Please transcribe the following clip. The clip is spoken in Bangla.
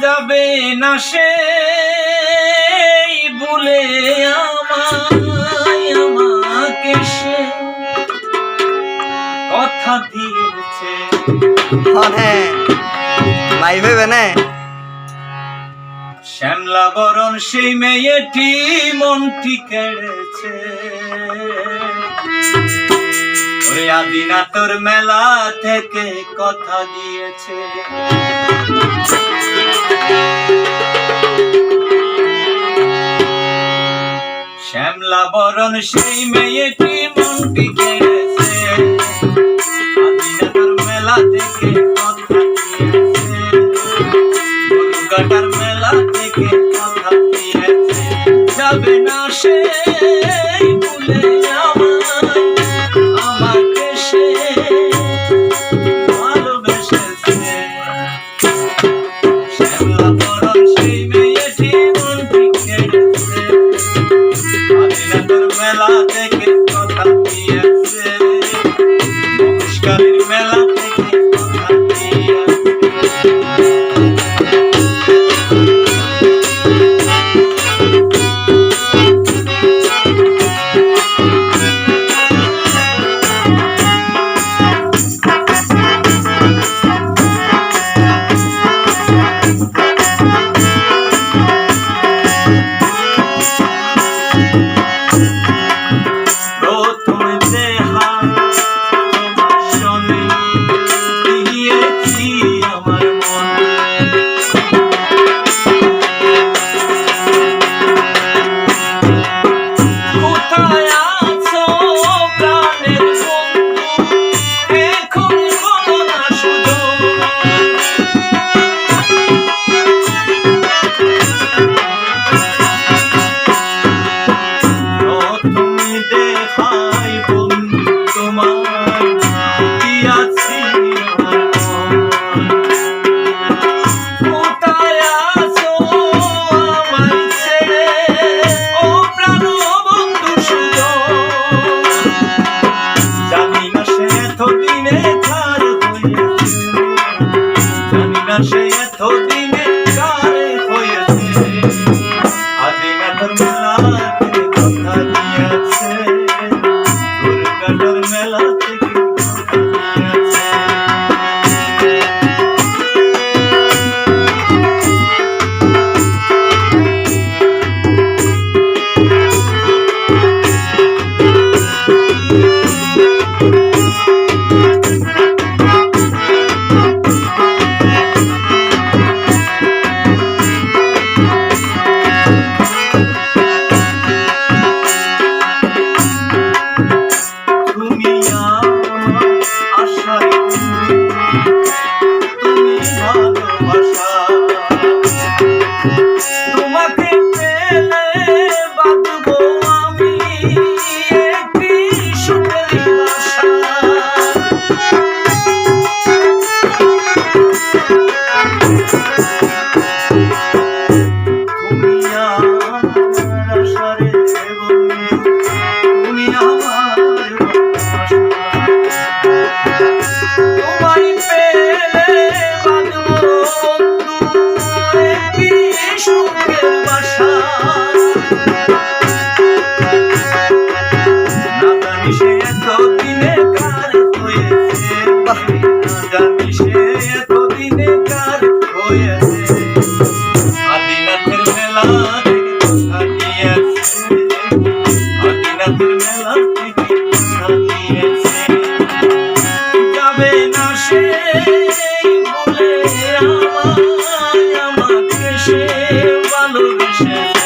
যাবে না সে বলে আমায় আমাকে সে কথা দিয়েছে। হইবে না। শ্যামলা বরণ সেই মেয়েটি মনটি কেড়েছে। ওরে আদিনা তোর মেলা থেকে কথা দিয়েছে। শ্যামলা বরণ সেই মেয়েটি মনটি তোর মেলা থেকে মেলা থেকে কথা দিয়েছে। যাবে না সে বলে আমায় মেলা থেকে কথা দিয়েছে সে এতদিনে কার হয়েছে? আদিনা তোর মেলা থেকে কথা দিয়েছে। দুর্গাটার মেলা Yeah.